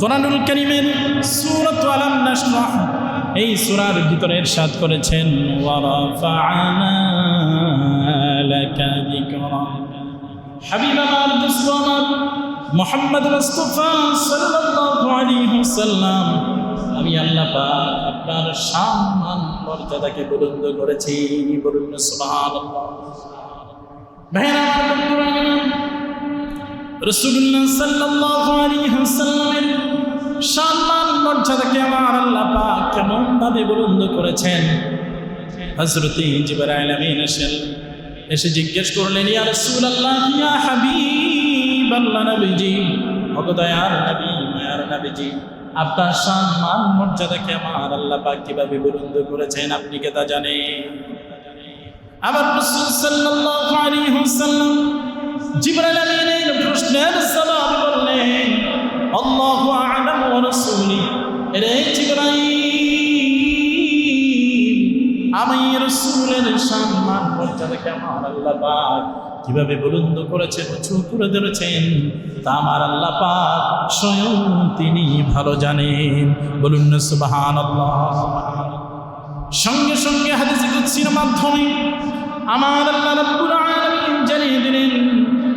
কোরআনুল করিমের সুরত আলাম নাশরাহ এই সূরার ভিতরে ইরশাদ করেছেন হাবিব আমার দোস্ত মোহাম্মদ মুস্তাফা সাল্লাল্লাহু আলাইহি ওয়াসাল্লাম, আমি আল্লাহ পাক আপনার সম্মান, মর্যাদাকে বুলন্দ করেছি। বলুন সুবহানাল্লাহ। ভাইরা বন্ধুরা রসুল্লাহ সাল্লাল্লাহু আলাইহি ওয়াসাল্লামের সম্মান, মর্যাদাকে আমার আল্লাহ পাক কেমন ভাবে বুলন্দ করেছেন। হযরত জিবরাইল আমিন এসেন এসে জিজ্ঞেস করলেন, ইয়া রাসূলুল্লাহ, ইয়া হাবিবাল্লাহ নবীজি ভগদয়ার নবী, মায়ার নবীজি, আপনার সম্মান, মর্যাদাকে আমার আল্লাহ পাক কীভাবে বুলন্দ করেছেন আপনি কে তা জানেন? আবার রাসূল সাল্লাল্লাহু আলাইহি ওয়াসাল্লাম জিবরাইল আমিনের জবাব বললেন, আল্লাহু আ'লাম ওয়া রাসূলি। রে জিবরাইল, আমি রাসূলের সম্মান মর্যাদাকে আমার আল্লাহ পাক? কীভাবে বুলন্দ করেছেন, উঁচু করে ধরেছেন? তা আমার আল্লাহ পাক স্বয়ং তিনি ভালো জানেন। বলুন না, সুবহানাল্লাহ। সঙ্গে সঙ্গে হাদিসে কুদসির মাধ্যমে আমার আল্লাহ রাব্বুল আলামিন জানিয়ে দিলেন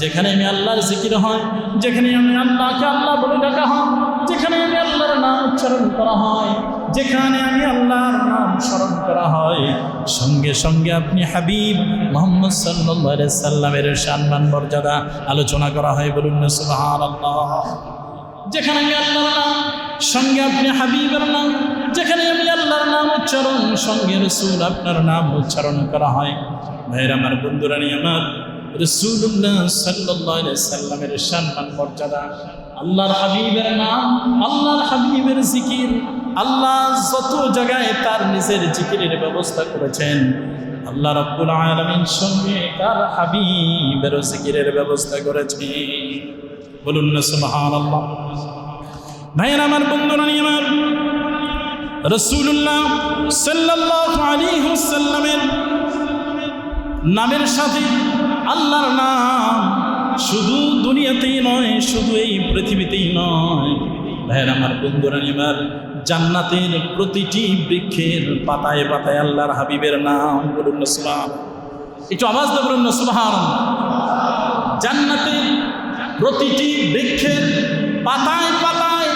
যেখানে আমি আল্লাহর জিকির হয়, যেখানে আমি আল্লাহকে আল্লাহ বলে ডাকা হয়, যেখানে আমি আল্লাহর নাম উচ্চারণ করা হয়, যেখানে আমি আল্লাহর নাম স্মরণ করা হয়, সঙ্গে সঙ্গে আপনি হাবিব মোহাম্মদ সাল্লাহ সাল্লামের সম্মান মর্যাদা আলোচনা করা হয় বলুন না, সুবহানাল্লাহ। যেখানে আমি আল্লাহর নাম, সঙ্গে আপনি হাবিবের নাম, যেখানে আমি আল্লাহর নাম উচ্চারণ, সঙ্গে রসুল আপনার নাম উচ্চারণ করা হয়। ভাইয়ের, আমার বন্ধুরা নিয়ে আমার রসুল্লাহ সাল্লাহ সাল্লামের সম্মান, মর্যাদা, আল্লাহর হাবিবের নাম, আল্লাহর হাবিবের জিকির, আল্লাহ যত জায়গায় তার নিজের জিকিরের ব্যবস্থা করেছেন, আল্লাহ রব্বুল আলমীর সঙ্গে তার হাবিবের জিকিরের ব্যবস্থা করেছেন। বলুন না সুবহান আল্লাহ ভাইয়ের, আমার বন্ধুরা আমার রসুল্লাহ সাল্লাল্লাহু আলাইহি ওয়াসাল্লামের নামের সাথে আল্লাহর নাম শুধু দুনিয়াতেই নয়, শুধু এই পৃথিবীতেই নয়। ভাইয়ের আমার বন্ধুরা আমার জান্নাতের প্রতিটি বৃক্ষের পাতায় পাতায় আল্লাহর হাবিবের নাম বলুন না, সুবহান। একটু আওয়াজ দিয়ে বলুন না, সুবহান। জান্নাতের প্রতিটি বৃক্ষের পাতায় পাতায়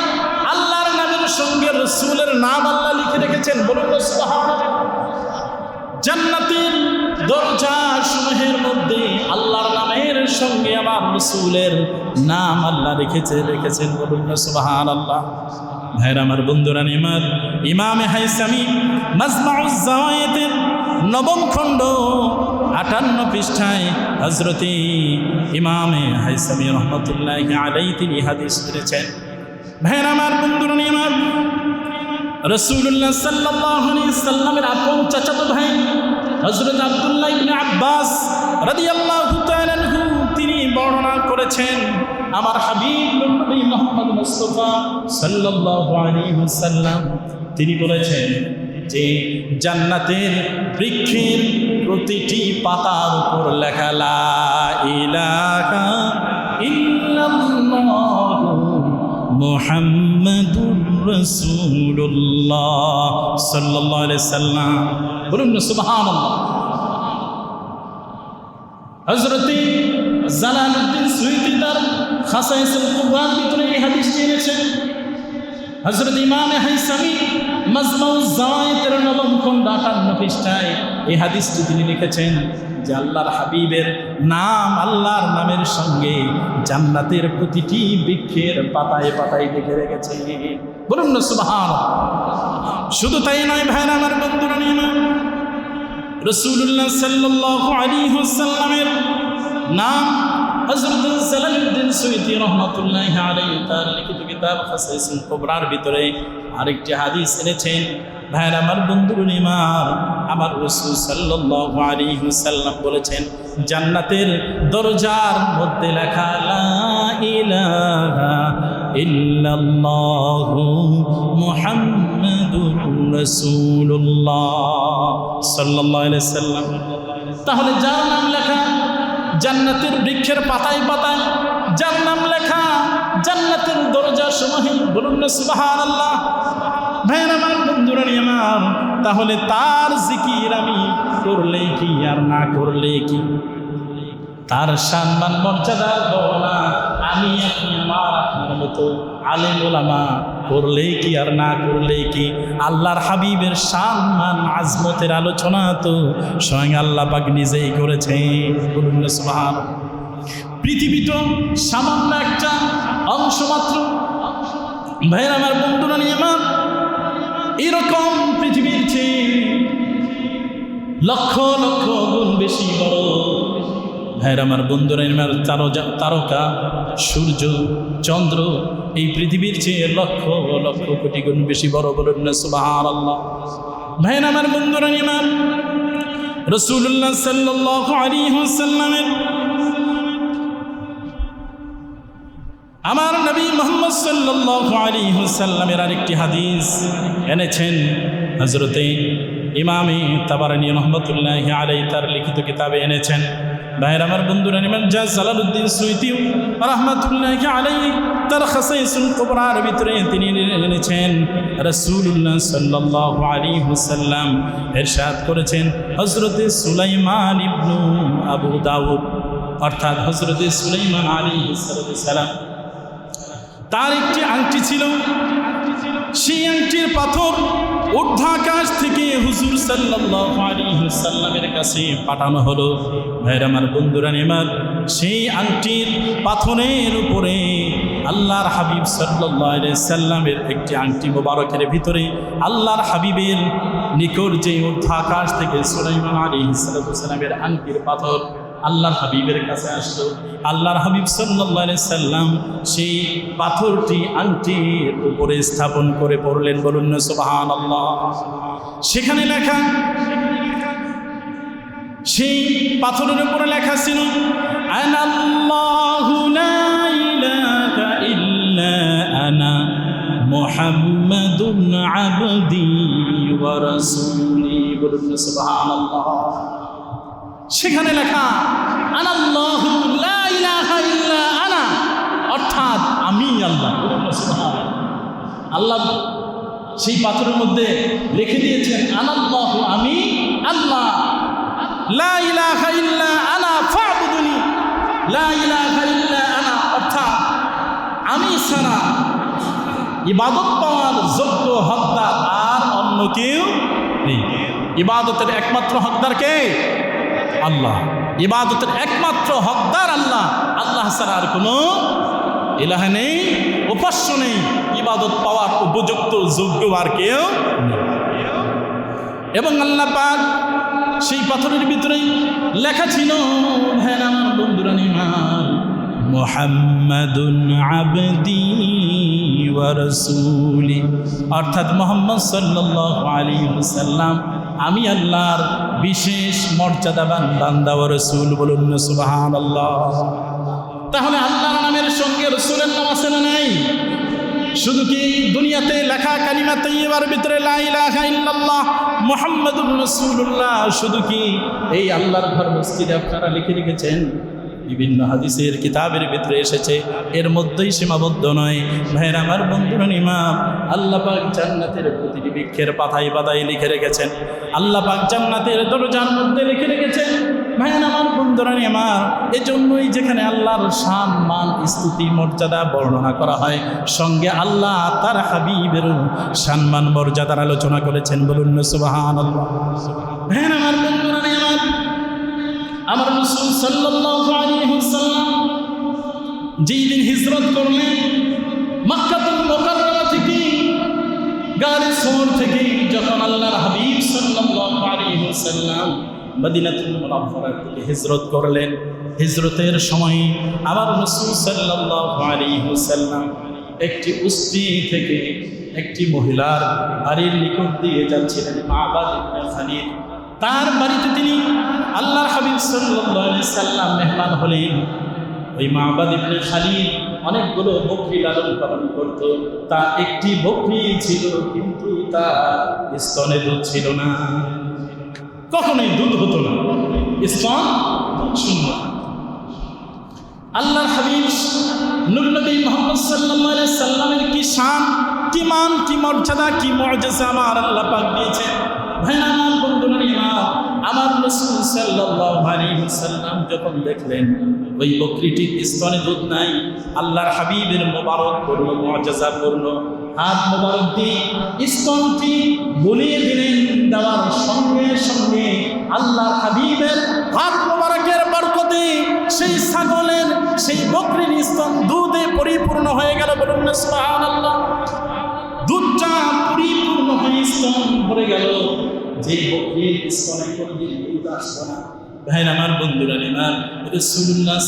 আল্লাহর নামের সঙ্গে রসুলের নাম আল্লাহ লিখে রেখেছেন। বলুন না সুবহানাল্লাহ। জান্নাতের দরজা সমূহের মধ্যে আল্লাহর নামের সঙ্গে আমার রসুলের নাম আল্লাহ রেখেছে, রেখেছেন বলুন সুবাহান আল্লাহ ভাইর আমার বন্ধুরা নিমার ইমামে হাইসামি, মাজমাউজ জাওয়ায়েতের নবম খণ্ড, আটান্ন পৃষ্ঠায় হজরতি ইমামে হাইসামি রহমতুল্লাহ আলাই তিনি হাদিস করেছেন ভাইয়ের আমার বন্ধুরা নিমার রসুল্লাহ সাল্লাহ সাল্লামের আপন চাচাতো ভাই হজরত আবদুল্লাহ ইবনে আব্বাস রাদিয়াল্লাহু তাআলা তিনি বর্ণনা করেছেন, আমার হাবিব নবী মুহাম্মদ মুস্তাফা সাল্লাল্লাহু আলাইহি ওয়াসাল্লাম, তিনি বলেছেন যে জান্নাতের বৃক্ষের প্রতিটি পাতার উপর লেখা, লা ইলাহা ইল্লাল্লাহু মোহাম্মদুর রসুল্লাহ সাল্লাহ সাল্লাম বলুন না সুবাহান হজরতি জালালউদ্দিন সুইতি তার খাসাইসুল কুরআন ভিতরে এই হাদিসটি এনেছেন হজরত ইমামে হাইসামি মাজমাউজ জাওয়ায়েতের নবম খণ্ড আটান্ন পৃষ্ঠায় এই হাদিসটি তিনি লিখেছেন যে আল্লাহর হাবিবের নাম আল্লাহর নামের সঙ্গে জান্নাতের প্রতিটি বৃক্ষের পাতায় পাতায় লিখে রেখেছে। বলুন না সুবহান শুধু তাই নয় ভাইরা আমার বন্ধুরা নিয়ে রসুল্লাহ সাল্লাল্লাহু আলাইহি ওয়াসাল্লামের নাম বলেছেন জান্নাতের দরজার মধ্যে লেখা সাল্লাম তাহলে যার নাম লেখা জান্নাতের বৃক্ষের পাতায় পাতায় যার নাম লেখা জান্নাতের দরজা সমূহে বলুন না সুবহানাল্লাহ। ভাইয়ের আমার, বন্ধুরা আমার তাহলে তার জিকির আমি করলে কি আর না করলে কি? তার সম্মান মর্যাদা গণনা আমি আপনি আমার, আপনার মতো আলেম ওলামা করলে কি আর না করলে কি? আল্লাহর হাবিবের সম্মান আজমতের আলোচনা তো স্বয়ং আল্লাহ পাক নিজেই করেছে বলুন পৃথিবী তো সামান্য একটা অংশ মাত্র। ভাইয়ের, আমার বন্ধুরা নিয়ে আমার এরকম পৃথিবীর চেয়ে লক্ষ লক্ষ গুণ বেশি বড় ভাইয়ের আমার বন্ধুরা আমার তারকা, সূর্য, চন্দ্র, এই পৃথিবীর চেয়ে লক্ষ লক্ষ কোটি গুণ বেশি বড় বলুন না সুবাহান আল্লাহ ভাইয়ের, আমার বন্ধুরা আমার রসুল্লাহ সাল্লাহ আলী সাল্লামের আমার নবী মোহাম্মদ সাল্লাল্লাহু আলাইহি ওয়াসাল্লামের আরেকটি হাদিস এনেছেন। হযরতে ইমামে তাবারানি রহমতুল্লাহি আলাইহি তার লিখিত কিতাবে এনেছেন। ভাইয়ের আমার বন্ধুরা ইমাম জাজ জালালউদ্দিন সুইতি। রহমতুল্লাহি আলাই তার খাসাইসুল কুবরার ভিতরে তিনি এনেছেন রাসূলুল্লাহ সাল্লাল্লাহু আলাইহি ওয়াসাল্লাম ইরশাদ করেছেন হযরতে সুলাইমান ইবনু আবু দাউদ। অর্থাৎ হযরতে সুলাইমান আলাইহিস সালাম। তার একটি আংটি ছিল সেই আংটির পাথর ঊর্ধ্বাকাশ থেকে হুজুর সাল্লামের কাছে পাঠানো হলো। ভাইরা আমার বন্ধুরা, নেমার, সেই আংটির পাথরের উপরে আল্লাহর হাবিব সাল্লামের একটি আংটি মোবারকের ভিতরে আল্লাহর হাবিবের নিকট যে ঊর্ধ্বাকাশ থেকে সুলাইমান আলাইহিস সালামের আংটির পাথর আল্লাহর হাবিবের কাছে আসলো। আল্লাহর হাবিব সাল্লাহ সাল্লাম সেই পাথরটি আংটির উপরে স্থাপন করে পড়লেন। বলুন না সুবাহান আল্লাহ সেখানে লেখা, সেই পাথরের উপরে লেখা ছিল মুহাম্মাদুন আবদি ওয়া রাসূলি। বলুন সুবহানাল্লাহ। সেখানে লেখা আনা। অর্থাৎ আমি আল্লাহ। আল্লাহ সেই পাথরের মধ্যে লিখে দিয়েছেন, আনাল্লাহু আমি আল্লাহ। লা লা আনা। অর্থাৎ আমি ইবাদত আর অন্য কেউ নেই। ইবাদতের একমাত্র হকদার কে? আল্লাহ। ইবাদতের একমাত্র হকদার আল্লাহ। আল্লাহ ছাড়া আর কোনো ইলাহা নেই, উপাস্য নেই। ইবাদত পাওয়ার উপযুক্ত যোগ্য আর কেউ এবং আল্লাহ পাক সেই পাথরের ভিতরে লেখা ছিল আমার বন্ধুরা নিমার আবদি ওয়া রাসূলি। অর্থাৎ মোহাম্মদ সাল্লাল্লাহু আলাইহি ওয়াসাল্লাম আমি আল্লাহর বিশেষ মর্যাদাবান বান্দা ও রসুল বলুন সুবাহান আল্লাহ তাহলে আল্লাহর নামের সঙ্গে রসুলের নাম আছে না নাই? শুধু কি দুনিয়াতে লেখা কালিমা তৈবার ভিতরে লা মোহাম্মদুল রাসূলুল্লাহ? শুধু কি এই আল্লাহর ঘর মসজিদে আপনারা লিখে রেখেছেন বিভিন্ন হাদিসের কিতাবের ভিতরে এসেছে। এর মধ্যেই সীমাবদ্ধ নয়। ভাইয়ের, আমার বন্ধুরা, ইমাম আল্লাহ পাক জান্নাতের প্রতিটি বৃক্ষের পাতায় পাতায় লিখে রেখেছেন। আল্লাহ পাক জান্নাতের দরজার মধ্যে লিখে রেখেছেন। ভাইয়ের, আমার বন্ধুরা আমার এজন্যই যেখানে আল্লাহর শান, মান, স্তুতি, মর্যাদা বর্ণনা করা হয়, সঙ্গে আল্লাহ তার হাবিবের সম্মান, মর্যাদার আলোচনা করেছেন। বলুন সুবাহান আল্লাহ ভাইয়ের, আমার আমার রসুল ওয়াসাল্লাম যেই দিন হিজরত করলেন, মক্কাতুল মুকাররমা থেকে গাড়ি শহর থেকে যখন আল্লাহর হাবিব ওয়াসাল্লাম মদিনাতুল মুনাফফারা থেকে হিজরত করলেন, হিজরতের সময় আমার রসুল ওয়াসাল্লাম একটি উস্তি থেকে একটি মহিলার বাড়ির নিকট দিয়ে যাচ্ছিলেন মাবাদ ইবনে খালিদ। তার বাড়িতে তিনি আল্লাহ হাবিব সাল্লাল্লাহু সাল্লাম মেহমান হলেন। ওই মাবাদ ইবনে খালিদ অনেকগুলো বকরি লালন পালন করত। তা একটি বকরি ছিল, কিন্তু তার স্তনে দুধ ছিল না। কখনোই দুধ হতো না। স্তন শূন্য। আল্লাহর হাবিব নূর নবী মোহাম্মদ আলাইহি সাল্লামের কি শান, কি মান, কি মর্যাদা, কি মুআজিজা আমার আল্লাহ পাক দিয়েছেন? ভাই আমার বন্ধুরা আমার রাসূল সাল্লাম যখন দেখলেন, ওই বকরিটির স্তনে দুধ নাই, আল্লাহর হাবিবের মোবারক পূর্ণ মুআজিজা পূর্ণ হাত মোবারক দিয়ে স্তনটি বলিয়ে দিলেন, দেওয়ার সঙ্গে সঙ্গে আল্লাহর হাবিবের হাত মোবারকের বরকতে সেই ছাগলের, সেই বকরির স্তন দুধে পরিপূর্ণ হয়ে গেল বলুন সুবহানাল্লাহ। দুধটা পরিপূর্ণ হয়ে স্তন ভরে গেল। যে বকরির স্তনে কোনোদিন দুধ আসতো না। ভাইন আমার বন্ধুরা, নেমার রসুল্লাহ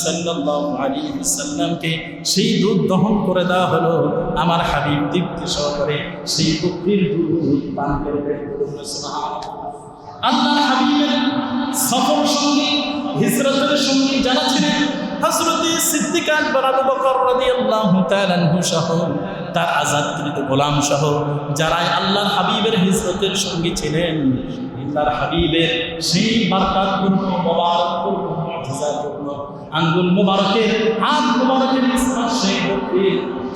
আলাইহি সাল্লামকে সেই দুধ দহন করে দেওয়া হলো আমার হাবিব দীপ্তি সহকারে। সেই বকরির দুধ পান করবে বলুন না সুবহানাল্লাহ। আল্লাহ হাবিবের সফর সঙ্গী, হিজরতের সঙ্গী যারা ছিলেন হযরতে সিদ্দিক আকবর আবু বকর রাদিয়াল্লাহু তাআলা সহ তার আজাদকৃত গোলাম সহ যারা আল্লাহর হাবিবের হিজরতের সঙ্গী ছিলেন হাবিবের সেই আঙ্গুল মোবারকের, হাত মোবারকের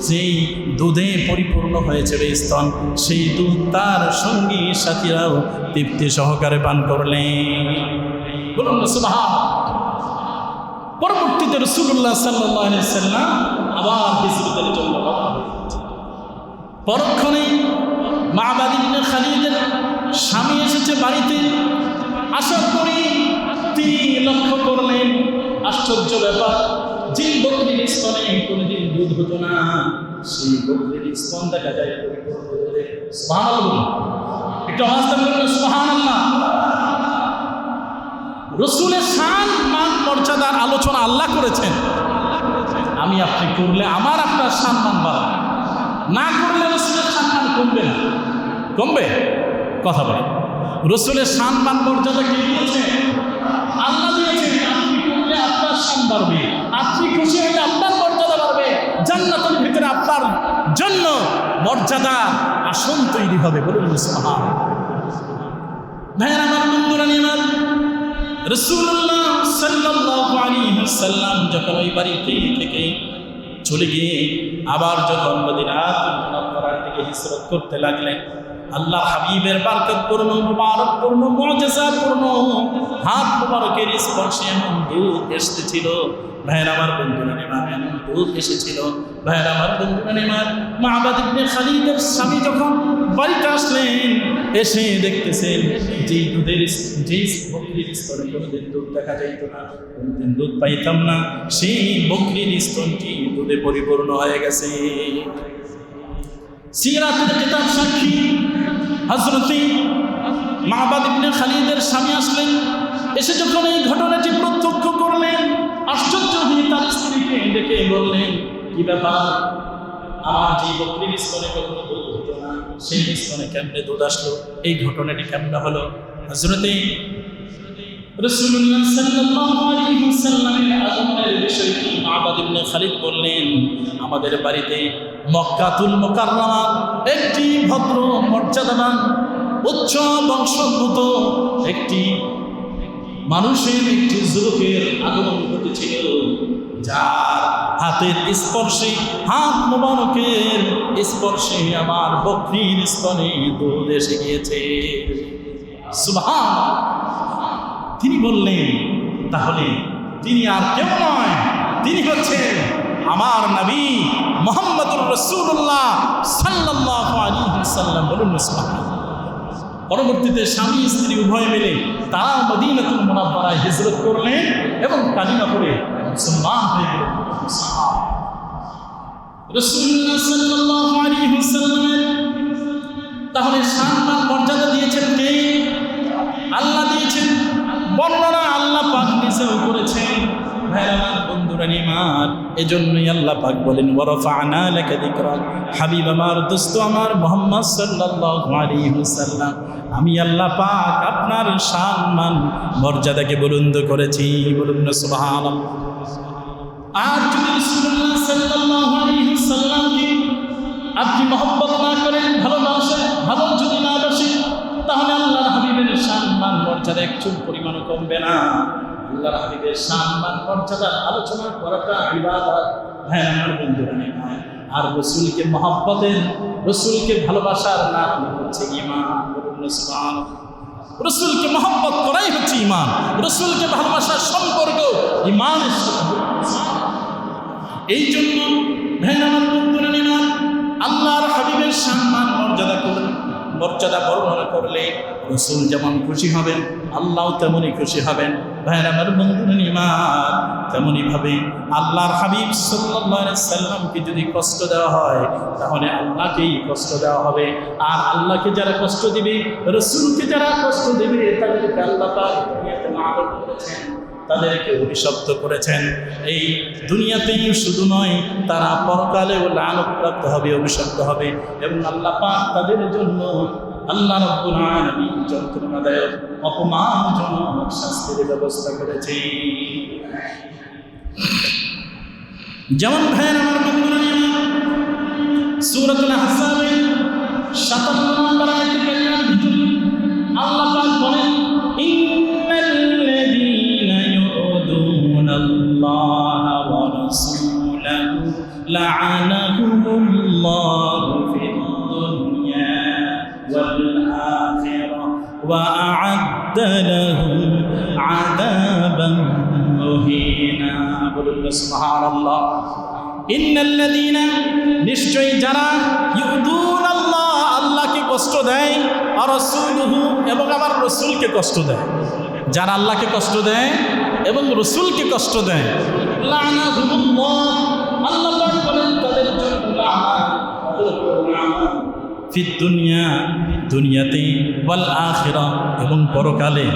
যেই দুধে পরিপূর্ণ হয়েছে স্তন, সেই দুধ তার সঙ্গী সাথীরাও তৃপ্তি সহকারে পান করলেন। বলুন পরবর্তীতে রসুল্লাহ সাল্লাহ সাল্লাম আবার জন্য পরক্ষণে মাবাদ ইবনে খালিদের স্বামী এসেছে বাড়িতে। আসার পরে তিনি লক্ষ্য করলেন, আশ্চর্য ব্যাপার যে বকরির স্তনে কোনোদিন দুধ হতো না। সেই বকরির স্তন দেখা যায়। একটু আওয়াজ দেন বলুন, সুবহানাল্লাহ। রসুলের শান, মান, মর্যাদার আলোচনা আল্লাহ করেছেন। আমি আপনি করলে আমার আপনার সম্মান বাড়বে। না করলে রসুলের সম্মান কমবে না। কমবে? কথা বলে রসুলের সম্মান মর্যাদা কে দিয়েছে? আল্লাহ দিয়েছেন। আপনি করলে আপনার শান বাড়বে। আপনি খুশি হলে আপনার মর্যাদা বাড়বে। জান্নাতের ভিতরে আপনার জন্য মর্যাদা আসন তৈরি হবে বলুন ভাইয়ের, আমার বন্ধুরা নিয়ে রসুল্লাহ সাল্লাল্লাহু আলাইহি সাল্লাম যখন ওই বাড়িতে থেকে চলে গিয়ে আবার যখন মদিনাত দিকে হিজরত করতে লাগলেন আল্লাহ হাবিবের বারকত পূর্ণ মুবারক পূর্ণ মুআজিজা পূর্ণ হাত মুবারকের স্পর্শে এমন দুধ এসেছিল। ভাইয়ের আমার বন্ধুরা নেমার এমন দুধ এসেছিল। ভাইয়ের আমার বন্ধুরা নেমার মাহবাদ ইবনে খালিদের স্বামী যখন বাড়িতে আসলেন, এসে দেখতেছেন যেই দুধের যেই বকরির স্তরে কোনোদিন দুধ দেখা যাইত না। কোনোদিন দুধ পাইতাম না। সেই বকরির স্তনটি দুধে পরিপূর্ণ হয়ে গেছে। সিরাতের কিতাব সাক্ষী হজরতি মাহবাদ ইবনে খালিদের স্বামী আসলেন। এসে যখন এই ঘটনাটি প্রত্যক্ষ করলেন, আশ্চর্য হয়ে তার স্ত্রীকে ডেকে বললেন, কি ব্যাপার? আমার যে বকরির স্তনে কখনো সেই স্তনে কেমনে দুধ আসলো? এই ঘটনাটি কেমনে হলো? হজরতে রসুল্লাহ সাল্লাল্লাহু খালিদ বললেন, আমাদের বাড়িতে মক্কাতুল মুকাররমা, একটি ভদ্র মর্যাদাবান উচ্চ বংশোদ্ভূত একটি মানুষের একটি যুবকের আগমন ঘটেছিল, যার হাতের স্পর্শে হাত মোবারকের স্পর্শে আমার বকরির স্তনে দুধ এসে গিয়েছে। সুবহান তিনি বললেন, তাহলে তিনি আর কেউ নয় তিনি হচ্ছেন আমার নবী মোহাম্মদুর রসুল্লাহ সাল্লাল্লাহু আলাইহি সাল্লাম বলুন পরবর্তীতে স্বামী, স্ত্রী উভয় মিলে তারা মদিনাতুল মুনাফফারায় হিজরত করলেন এবং কালিমা পড়ে মুসলমান হয়ে গেলেন। তাহলে সম্মান, মর্যাদা দিয়েছেন কে? আল্লাহ দিয়েছেন। বর্ণনা আল্লাহ পাক নিজেও করেছেন। আমার আল্লাহ বলেন হাবিব আমার দোস্ত আমার আমি আল্লাহ পাক আপনার সম্মান মর্যাদাকে বুলন্দ করেছি। বলুন না, সুবহানাল্লাহ। আপনি মহব্বত না করেন, ভালোবাসেন, ভালো যদি না বাসেন, তাহলে আল্লাহর হাবিবের সম্মান মর্যাদা একচুল পরিমাণও কমবে না। আল্লাহর হাবিবের সম্মান মর্যাদার আলোচনা করাটা ইবাদত। হ্যাঁ আমার বন্ধুরা নেই আর রসুলকে মহব্বতের রসুলকে ভালোবাসার নাম হচ্ছে ইমান রসুলকে মহব্বত করাই হচ্ছে ইমান রসুলকে ভালোবাসার সম্পর্ক ইমানের সাথে এই জন্য ভেন আমার বন্ধুরা নিলাম আল্লাহর হাবিবের সম্মান মর্যাদা করলেন মর্যাদা বর্ণনা করলে রসুল যেমন খুশি হবেন আল্লাহ তেমনই খুশি হবেন। ভাইয়ের আমার বন্ধুরা নিমার তেমনই ভাবে আল্লাহর হাবিব সাল্লাহ সাল্লামকে যদি কষ্ট দেওয়া হয়, তাহলে আল্লাহকেই কষ্ট দেওয়া হবে। আর আল্লাহকে যারা কষ্ট দিবে, রসুলকে যারা কষ্ট দেবে, তাদেরকে আল্লাহ করেছেন। তাদেরকে অভিশপ্ত করেছেন। এই দুনিয়াতেই শুধু নয়, তারা পরকালেও লালপ্রাপ্ত হবে, অভিশপ্ত হবে। এবং আল্লাহ তাদের জন্য আল্লাহ রব্বুল আলামিন যন্ত্রণাদায়ক অপমানজনক শাস্তির ব্যবস্থা করেছে। যেমন ভাইয়ের আমার বন্ধুরা সূরাতুল আহজাবের 57 নম্বর আয়াতে কারিমার ভিতরে আখিরাহ ওয়া আ'আদ্দা লাহুম আযাবান মুহিনা বলুন সুবহানাল্লাহ ইন্নাল্লাযীনা নিশ্চয়ই যারা ইউদুন আল্লাহ, আল্লাহকে কষ্ট দেয়, আর রাসূলুহু এবং আমার রসুলকে কষ্ট দেয়। যারা আল্লাহকে কষ্ট দেয় এবং রসুলকে কষ্ট দেয়। আল্লাহ বলেন, তাদের জন্য ফিদ দুনিয়া দুনিয়াতে ওয়াল আখিরা, এবং পরকালে।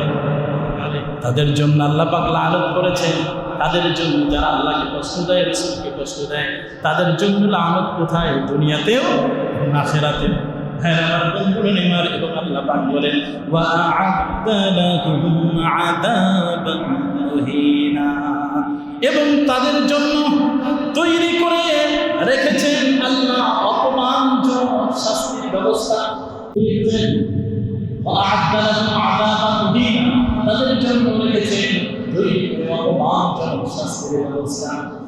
তাদের জন্য আল্লাহ পাক লানত করেছেন। তাদের জন্য যারা আল্লাহকে কষ্ট দেয়, রসুলকে কষ্ট দেয়, তাদের জন্য লানত কোথায়? দুনিয়াতেও এবং আখেরাতেও। হ্যাঁ এবং এবং তাদের জন্য তৈরি করে রেখেছেন আল্লাহ অপমানজনক ব্যবস্থা তিনি করেন তাদের জন্য রেখেছেন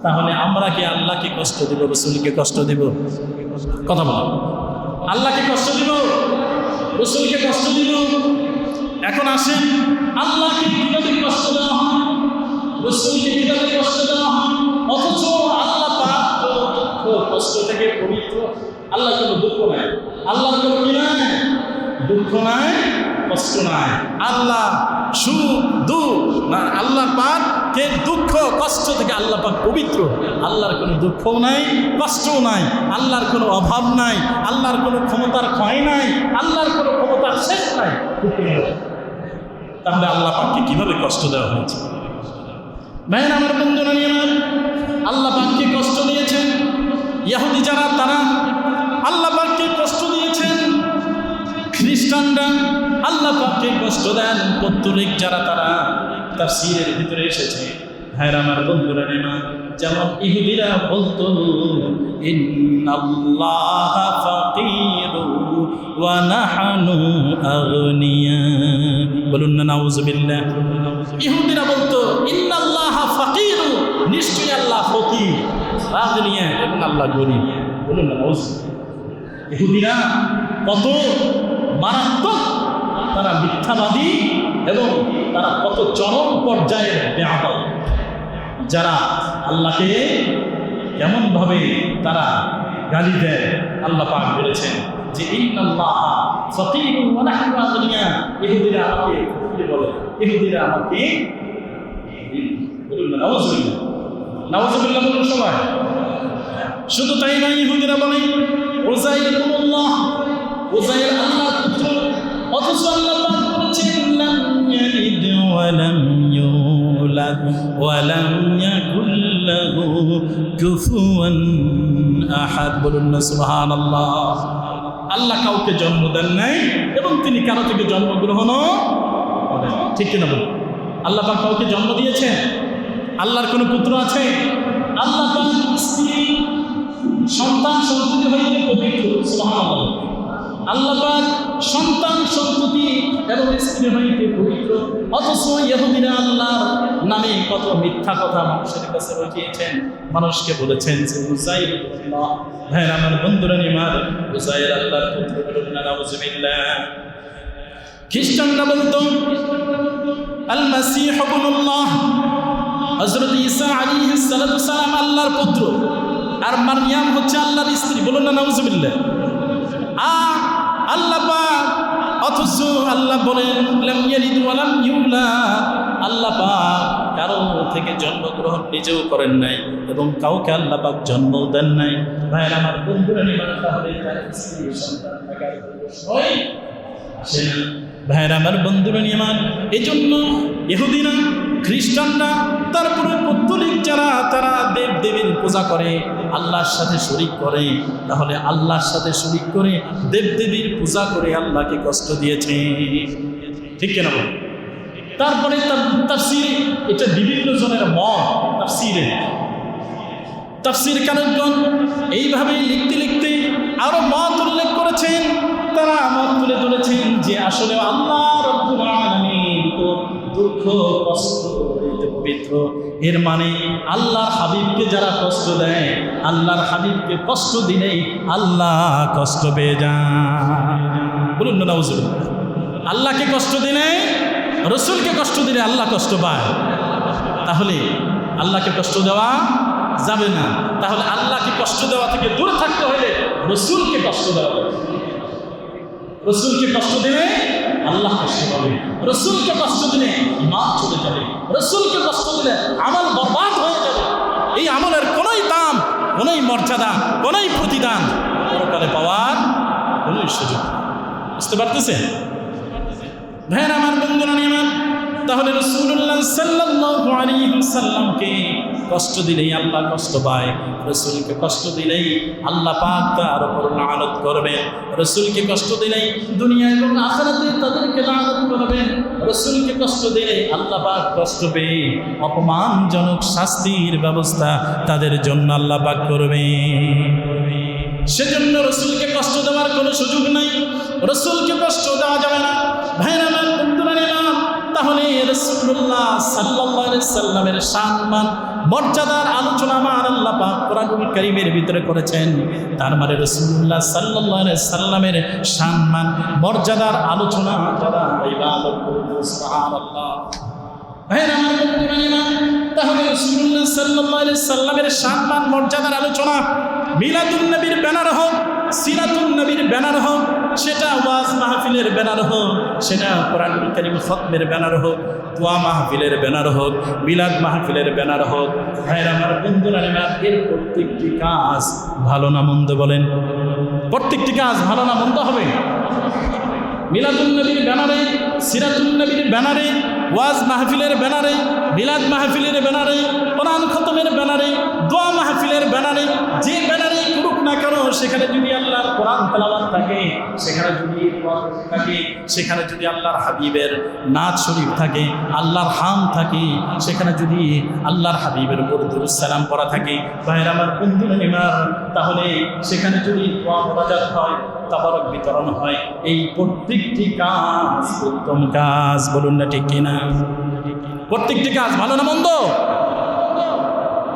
তাহলে আমরা কি আল্লাহকে কষ্ট দিব, রসুলকে কষ্ট দিব? কথা বল। আল্লাহকে কষ্ট দিব, রসুলকে কষ্ট দিব। এখন আসেন, আল্লাহকে কষ্ট দেওয়া হয়? রসুলকে কষ্ট দেওয়া হয়? অথচ আল্লাহ তার কষ্ট থেকে পবিত্র। আল্লাহ কোনো দুঃখ নাই। আল্লাহর কোনো কি নাই, দুঃখ নাই, কষ্ট নাই। আল্লাহ সুখ, দুঃখ না আল্লাহ পাক কে দুঃখ, কষ্ট থেকে আল্লাহ পাক পবিত্র। আল্লাহর কোনো দুঃখও নাই, কষ্টও নাই, আল্লাহর কোনো অভাব নাই, আল্লাহর কোনো ক্ষমতার ক্ষয় নাই, আল্লাহর কোনো ক্ষমতার শেষ নাই তাহলে আল্লাহ পাককে কীভাবে কষ্ট দেওয়া হয়েছে? ভাইয়ের, আমার বন্ধুরা নিয়ে আল্লাহ পাককে কষ্ট দিয়েছেন। ইয়াহুদি যারা, তারা আল্লাহ পাককে কষ্ট দিয়েছেন আল্লাহ পাককে কষ্ট দেন। পত্তলিক যারা তারা তার সিরের ভিতরে এসেছে, ভাইয়ের আমার বন্ধুরা, নেমা, যেমন ইহুদিরা বলতো বলুন না নাউজুবিল্লাহ ইহুদিরা বলতো, ইন্নাল্লাহ ফাকিরু। নিশ্চয়ই আল্লাহ ফকির। আগনিয়া এবং আল্লাহ গরিব বলুন না ইহুদিরা কত মারাত্মক তারা মিথ্যাবাদী এবং তারা কত চরম পর্যায়ের বেহাদল যারা আল্লাহকে কেমনভাবে তারা গালি দেয়, আল্লাহ পাক বলেছেন যে, ইন্নাল্লাহ আমাকে বলে। আমাকে বলুন বলুন সবাই। শুধু তাই নয়, ইহুদিরা বলে উজাইর আল্লাহর পুত্র, অথচ আল্লাহ পাক বলেছেন, লাম ইয়ালিদ ওয়া লাম ইউলাদ ওয়া লাম ইয়াকুল লাহু কুফুয়ান আহাদ। বলুন সুবহানাল্লাহ। আল্লাহ কাউকে জন্ম দেন নাই এবং তিনি কারও থেকে জন্মগ্রহণ ঠিক কিনা বলুন? আল্লাহ পাক কাউকে জন্ম দিয়েছেন? আল্লাহর কোনো পুত্র আছে? আল্লাহ পাক স্ত্রী, সন্তান, সন্ততি হইতে পবিত্র, সুবহানাল্লাহ। আল্লাহ পাক সন্তান সন্ততি এবং স্ত্রী হইতে পবিত্র, অথচ ইহুদিরা আল্লাহর নামে কত মিথ্যা কথা মানুষের কাছে রটিয়েছেন মানুষকে বলেছেন যে উজাইর আল্লাহ হ্যাঁ আমার বন্ধুরা নিমার উজাইর আল্লাহর পুত্র বলুন না খ্রিস্টানরা বলতো আল মাসিহ ইবনুল্লাহ। হযরত ঈসা আলাইহিস সালাতু সালাম আল্লাহর পুত্র। আর মারইয়াম হচ্ছে আল্লাহর স্ত্রী। বলুন না, নাউজুবিল্লাহ। আ আল্লাহ পাক, অথচ আল্লাহ বলেন আল্লাহ পাক কারও থেকে জন্মগ্রহণ নিজেও করেন নাই এবং কাউকে আল্লাহ পাক জন্ম দেন নাই। ভাইয়ের, আমার বন্ধুরা ভাইয়ের, আমার বন্ধুরা নিমান এই জন্য ইহুদিরা খ্রিস্টানরা তারপরে পত্তলিক যারা, তারা দেব দেবীর পূজা করে, আল্লাহর সাথে শরিক করে। তাহলে আল্লাহর সাথে শরিক করে দেব দেবীর পূজা করে আল্লাহকে কষ্ট দিয়েছে। ঠিক কেন? তারপরে তার তাফসির, এটা বিভিন্ন জনের মত তাফসিরে। তাফসির কারকগণ এইভাবেই লিখতে লিখতে আরও মত উল্লেখ করেছেন। তারা মত তুলে ধরেছেন যে আসলে আল্লাহ রব্বুল আলামিন দুঃখ, কষ্ট হইতে পবিত্র। এর মানে আল্লাহর হাবিবকে যারা কষ্ট দেয়, আল্লাহর হাবিবকে কষ্ট দিলেই আল্লাহ কষ্ট পেয়ে যান। বলুন না নাউজুবিল্লাহ। আল্লাহকে কষ্ট দিলে, রসুলকে কষ্ট দিলে আল্লাহ কষ্ট পায়। তাহলে আল্লাহকে কষ্ট দেওয়া যাবে না। তাহলে আল্লাহকে কষ্ট দেওয়া থেকে দূরে থাকতে হলে রসুলকে কষ্ট দেওয়া রসুলকে কষ্ট দিলে আল্লাহ কষ্ট পাবে রসুলকে কষ্ট দিলে ইমান চলে যাবে, রসুলকে কষ্ট দিলে আমল বরবাদ হয়ে যাবে এই আমলের কোনোই দাম, কোনোই মর্যাদা, কোনোই প্রতিদান পরকালে পাওয়ার কোনোই সুযোগ। বুঝতে পারতেছেন ভাইয়ের আমার বন্ধুরা নিয়মান তাহলে রসুল্লাহ সাল্লাল্লাহু আলাইহি সাল্লামকে কষ্ট দিলেই আল্লাহ কষ্ট পায়। রসুলকে কষ্ট দিলেই আল্লাহ পাক তার উপর লানত করবেন। রসুলকে কষ্ট দিলেই দুনিয়া এবং আখেরাতে তাদেরকে লানত করবেন। রসুলকে কষ্ট দিলে আল্লাহ পাক কষ্ট পেয়ে অপমানজনক শাস্তির ব্যবস্থা তাদের জন্য আল্লাহ পাক করবে সেজন্য রসুলকে কষ্ট দেওয়ার কোনো সুযোগ নাই। রসুলকে কষ্ট দেওয়া যাবে না। ভাইরা তাহলে রসুল্লাহ সাল্লাহ সাল্লামের সম্মান মর্যাদার আলোচনা আমার আল্লাহ পাক কোরআনুল কারীমের ভিতরে করেছেন। তার মানে রসুল্লাহ সাল্লাহ সাল্লামের সম্মান, মর্যাদার আলোচনা। যারা ইবাদত করবে সুবহানাল্লাহ। ভাইয়ের আমার রসুল্লাহ সাল্লাহ সাল্লামের সম্মান মর্যাদার আলোচনা মিলাদুল নবীর ব্যানার হোক সিরাতুল নবীর ব্যানার হোক, সেটা ওয়াজ মাহফিলের ব্যানার হোক, সেটা কোরআন করিম খতমের ব্যানার হোক, দোয়া মাহফিলের ব্যানার হোক, মিলাদ মাহফিলের ব্যানার হোক। ভাইয়ের আমার বন্ধুরা, এর প্রত্যেকটি কাজ ভালো না মন্দ বলেন? প্রত্যেকটি কাজ ভালো না মন্দ হবে? মিলাদুল নবীর ব্যানারে সিরাতুল নবীর ব্যানারে ওয়াজ মাহফিলের ব্যানারে, মিলাদ মাহফিলের ব্যানারে, কোরআন খতমের ব্যানারে, দোয়া মাহফিলের ব্যানারে, যে ব্যানারে করুক না কেন, সেখানে যদি আল্লাহর কোরআন তেলাওয়াত থাকে, সেখানে যদি থাকে, সেখানে যদি আল্লাহর হাবিবের নাচ শরীফ থাকে, আল্লাহর হাম থাকে, সেখানে যদি আল্লাহর হাবিবের সালাম পড়া থাকে, ভাইয়ের আমার বন্ধুরা নিমার, তাহলে সেখানে যদি দোয়া মোনাজাত হয় তাবারক বিতরণ হয়। এই প্রত্যেকটি কাজ উত্তম কাজ, বলুন না ঠিক কিনা? প্রত্যেকটি কাজ ভালো না মন্দ?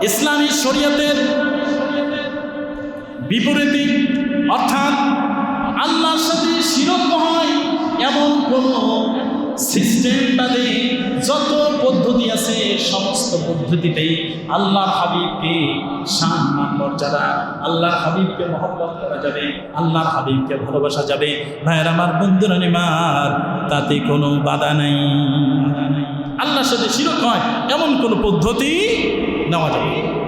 ইসলামী শরীয়তের বিপরীতে, অর্থাৎ আল্লাহর সাথে শিরক হয় এমন কোন বাদে যত পদ্ধতি সমস্ত পদ্ধতিতেই আল্লাহর হাবিবকে সম্মান মর্যাদা, আল্লাহর হাবিবকে মহব্বত করা যাবে, আল্লাহর হাবিবকে ভালোবাসা যাবে ভাইয়ের আমার, বন্ধুরা নিমার তাতে কোনো বাধা নাই আল্লাহর সাথে শিরক হয়, এমন কোনো পদ্ধতি নেওয়া যাবে।